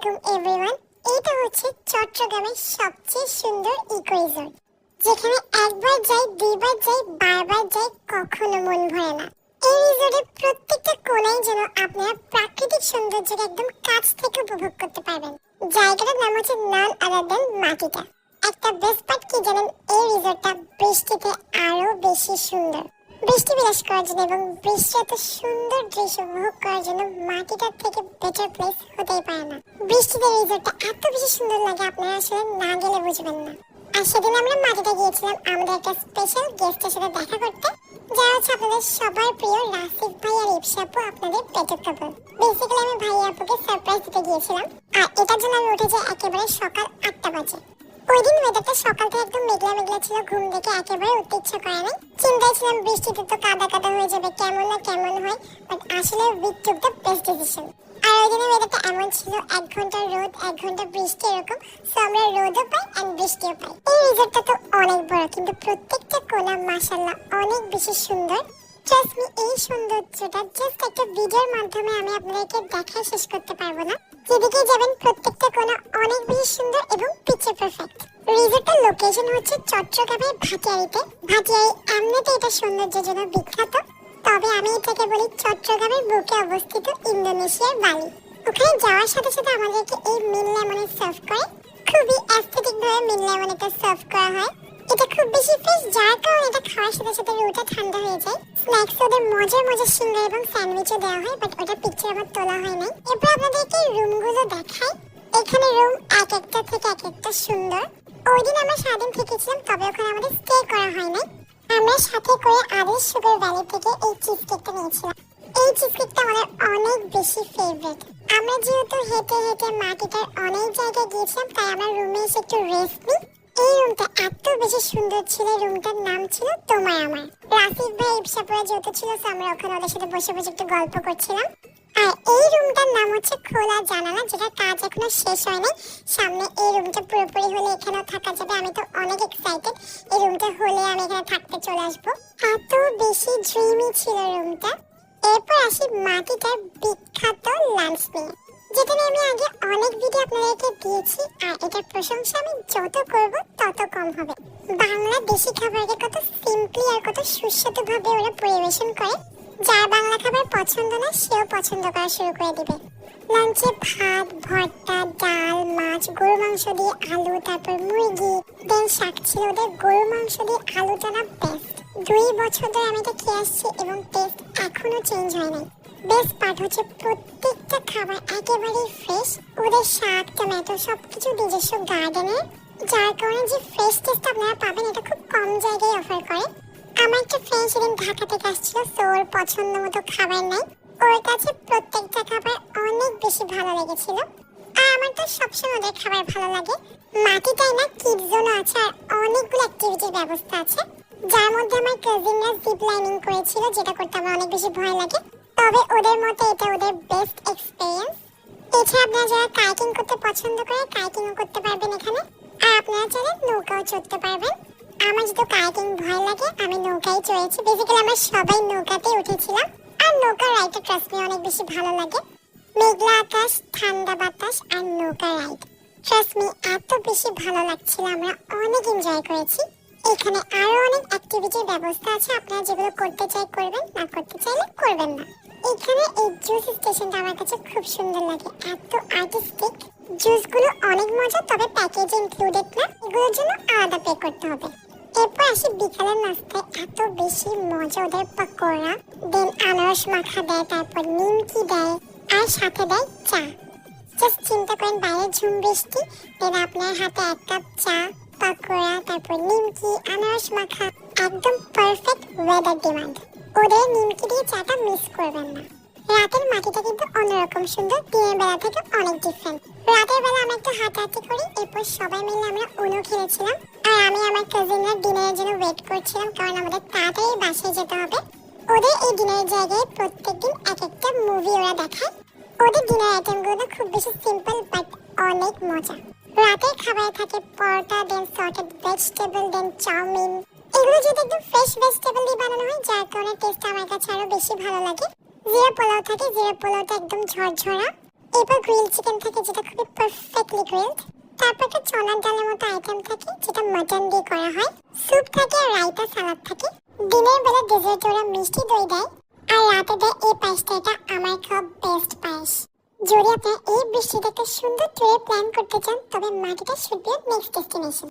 আলাইকুম এভরিওয়ান। এটা হচ্ছে চট্টগ্রামের সবচেয়ে সুন্দর ইকো রিসোর্ট যেখানে একবার যাই, দুইবার যাই, বারবার যাই, কখনো মন ভরে না। এই রিসোর্টের প্রত্যেকটা কোণায় যেন আপনারা প্রাকৃতিক সৌন্দর্যকে একদম কাছ থেকে উপভোগ করতে পারবেন। জায়গাটার নাম হচ্ছে নন আদার দেন মাটিটা। একটা বেস্ট পার্ট কি জানেন? এই রিসোর্টটা বৃষ্টিতে আরও বেশি সুন্দর। বৃষ্টি বিলাস করার জন্য এবং বৃষ্টি এত সুন্দর দৃশ্য উপভোগ করার জন্য মাটিটার থেকে বেটার প্লেস হতেই পারে না। বৃষ্টিতে রিসোর্টটা এত বেশি সুন্দর লাগে আপনারা আসলে না গেলে বুঝবেন না। আর সেদিন আমরা মাটিতে গিয়েছিলাম আমাদের একটা স্পেশাল গেস্টের সাথে দেখা করতে যারা হচ্ছে আপনাদের সবার প্রিয় রাসিফ ভাই আর ইপসাপু আপনাদের পেটের কাপড় বেসিক্যালি আমি ভাই আপুকে সারপ্রাইজ দিতে গিয়েছিলাম, আর এটার জন্য আমি উঠে যাই একেবারে সকাল আটটা বাজে। ওই দিন ওয়েদারটা সকাল থেকে একদম মেঘলা মেঘলা ছিল, ঘুম থেকে একেবারে উঠতে ইচ্ছা করে নাই। চিন্তায় ছিলাম বৃষ্টিতে তো কাদা কাদা হয়ে যাবে, কেমন না কেমন হয় বাট আসলে we took the best decision আর ওই দিনের ওয়েদারটা এমন ছিল, এক ঘণ্টা রোদ, এক ঘণ্টা বৃষ্টি এরকম সো আমরা রোদও পাই অ্যান্ড বৃষ্টিও পাই। এই রিসোর্টটা তো অনেক বড়, কিন্তু প্রত্যেকটা কোণা মাশাল্লাহ অনেক বেশি সুন্দর। ট্রাস্ট এই সৌন্দর্যটা জাস্ট একটা ভিডিওর মাধ্যমে আমি আপনাদেরকে দেখায় শেষ করতে পারব না। যেদিকে যাবেন, প্রত্যেকটা কোণা অনেক বেশি সুন্দর এবং পিকচার পারফেক্ট রিসোর্টের লোকেশন হচ্ছে চট্টগ্রামের ভাটিয়ারিতে। ভাটিয়ারি এমনিতে এটা সৌন্দর্যের জন্য বিখ্যাত। তবে আমি এটাকে বলি চট্টগ্রামের বুকে অবস্থিত ইন্দোনেশিয়ার বালি। ওখানে যাওয়ার সাথে সাথে আমাদেরকে এই মিল লেমনে সার্ভ করে, খুবই অ্যাস্থেটিক ভাবে মিল লেমনেটা সার্ভ করা হয়। এটা খুব বেশি ফ্রেশ যার কারণে এটা খাওয়ার সাথে সাথে রুটা ঠান্ডা হয়ে যায়। স্ন্যাক্স ওদের মজার মজার সিঙ্গার এবং স্যান্ডউইচও দেওয়া হয় বাট ওটা পিকচার আমার তোলা হয় নাই। এরপর আপনাদেরকে রুমগুলো দেখাই। এখানে রুম এক একটা থেকে এক একটা সুন্দর। ওই দিন আমরা সারাদিন থেকেছিলাম, তবে ওখানে আমাদের স্টে করা হয় নাই। আমরা সাথে করে আদেশ সুগার ভ্যালি থেকে এই চিজ কেকটা নিয়েছিলাম। এই চিজ কেকটা আমাদের অনেক বেশি ফেভারিট আমরা যেহেতু হেঁটে হেঁটে মাটিটার অনেক জায়গায় গিয়েছিলাম, তাই আমরা রুমে এসে একটু রেস্ট নিই। এই রুমটা এত বেশি সুন্দর ছিল রুমটার নাম ছিল তোমার আমার রাফিক ভাই ইপসাপুরা যেহেতু ছিল আমরা ওখানে ওদের সাথে বসে বসে একটু গল্প করছিলাম। আর এই রুমটার নাম হচ্ছে খোলা জানালা যেটা কাজ এখনও শেষ হয়নি। সামনে এই রুমটা পুরোপুরি হলে এখানেও থাকা যাবে। আমি তো অনেক এক্সাইটেড এই রুমটা হলে আমি এখানে থাকতে চলে আসব। এত বেশি ড্রিমি ছিল রুমটা। এরপর আসি মাটিটার বিখ্যাত লাঞ্চ নিয়ে। যেটা নিয়ে আমি আগে অনেক ভিডিও আপনাদেরকে দিয়েছি, আর এটার প্রশংসা আমি যত করব তত কম হবে। বাংলা দেশি খাবারকে কত সিম্পলি আর কত সুস্বাদু ভাবে ওরা পরিবেশন করে যার বাংলা খাবার পছন্দ না, সেও পছন্দ করা শুরু করে দিবে। লাঞ্চে ভাত, ভর্তা, ডাল, মাছ গরু মাংস দিয়ে আলু, তারপর মুরগি দেন শাক ছিল ওদের গরু মাংস দিয়ে আলুটা না বেস্ট দুই বছর ধরে আমি এটা খেয়ে আসছি এবং টেস্ট এখনও চেঞ্জ হয় নাই। বেস্ট পার্ট হচ্ছে প্রত্যেকটা খাবার একেবারেই ফ্রেশ ওদের শাক টমেটো, সবকিছু নিজস্ব গার্ডেনের যার কারণে যে ফ্রেশ টেস্ট আপনারা পাবেন, এটা খুব কম জায়গায় অফার করে। আমার একটা ফ্রেন্ড সেদিন ঢাকা থেকে আসছিল সো ওর পছন্দ মতো খাবার নাই। ওর কাছে প্রত্যেকটা খাবার অনেক বেশি ভালো লেগেছিল। আর আমার তো সবসময় ওদের খাবার ভালো লাগে। মাটিটাই না কিড জোনও আছে, আর অনেকগুলো অ্যাক্টিভিটির ব্যবস্থা আছে। যার মধ্যে আমার কাজিনরা জিপ লাইনিং করেছিল, যেটা করতে আমার অনেক বেশি ভয় লাগে। তবে ওদের মতে এটা ওদের বেস্ট এক্সপিরিয়েন্স এছাড়া আপনারা যারা কাইকিং করতে পছন্দ করে কাইকিংও করতে পারবেন এখানে। আর আপনারা চাইলে নৌকাও চড়তে পারবেন। আমার যেহেতু কাইকিং ভয় লাগে, আমি নৌকায় চড়েছি। বেসিক্যালি আমরা সবাই নৌকাতেই উঠেছিলাম। আর নৌকা রাইডটা ট্রাস্ট মি অনেক বেশি ভালো লাগে। মেঘলা আকাশ, ঠান্ডা বাতাস আর নৌকা রাইড ট্রাস্ট মি এত বেশি ভালো লাগছিল। আমরা অনেক এনজয় করেছি। এখানে আরও অনেক অ্যাক্টিভিটির ব্যবস্থা আছে। আপনারা যেগুলো করতে চাই করবেন, না করতে চাইলে করবেন না। এখানে এই জুস স্টেশনটা আমার কাছে খুব সুন্দর লাগে। এত আর্টিস্টিক জুসগুলো অনেক মজা, তবে প্যাকেজে ইনক্লুডেড না। এগুলোর জন্য আলাদা পে করতে হবে। এরপর আসি বিকালের নাস্তায়। এত বেশি মজা ওদের পকোড়া। দেন আনারস মাখা দেয়, তারপর নিমকি দেয়, আর সাথে দেয় চা। জাস্ট চিন্তা করেন, বাইরে ঝুম বৃষ্টি। দেন আপনার হাতে এক কাপ চা, পকোড়া, তারপর নিমকি, আনারস মাখা। একদম পারফেক্ট ওয়েদার ডিমান্ড ওদের নিমকি দিয়ে চাটা মিস করবেন না। রাতের মাটিটা কিন্তু অন্যরকম সুন্দর, দিনের বেলা থেকে অনেক ডিফারেন্ট রাতের বেলা আমরা একটু হাঁটাহাঁটি করি, এরপর সবাই মিলে আমরা উনো খেলেছিলাম। আর আমি আমার কাজিনরা ডিনারের জন্য ওয়েট করছিলাম, কারণ আমাদের তাড়াতাড়ি বাসায় যেতে হবে। ওদের এই ডিনারের জায়গায় প্রত্যেকদিন এক একটা মুভি ওরা দেখায়। ওদের ডিনার আইটেমগুলো খুব বেশি সিম্পল বাট অনেক মজা। রাতের খাবারে থাকে paratha then sorted vegetable then chow mein. এগুলো যদি একদম ফ্রেশ ভেজিটেবল দিয়ে বানানো হয়, যার কারণে টেস্ট আমার কাছে আরও বেশি ভালো লাগে। জিরা পোলাও থাকে, জিরা পোলাওটা একদম ঝরঝরা। এরপর গ্রিল চিকেন থাকে, যেটা খুবই পারফেক্টলি গ্রিলড তারপর একটা চনার ডালের মতো আইটেম থাকে, যেটা মটন দিয়ে করা হয়। স্যুপ থাকে, আর রায়তা সালাদ থাকে। দিনের বেলা ডেজার্ট ওরা মিষ্টি দই দেয়, আর রাতে দেয় এই পায়েসটা, এটা আমার খাওয়া বেস্ট পায়েস। যদি আপনারা এই বৃষ্টিতে একটা সুন্দর ট্যুরে প্ল্যান করতে চান, তবে মাটিটা শুড বি নেক্সট ডেস্টিনেশন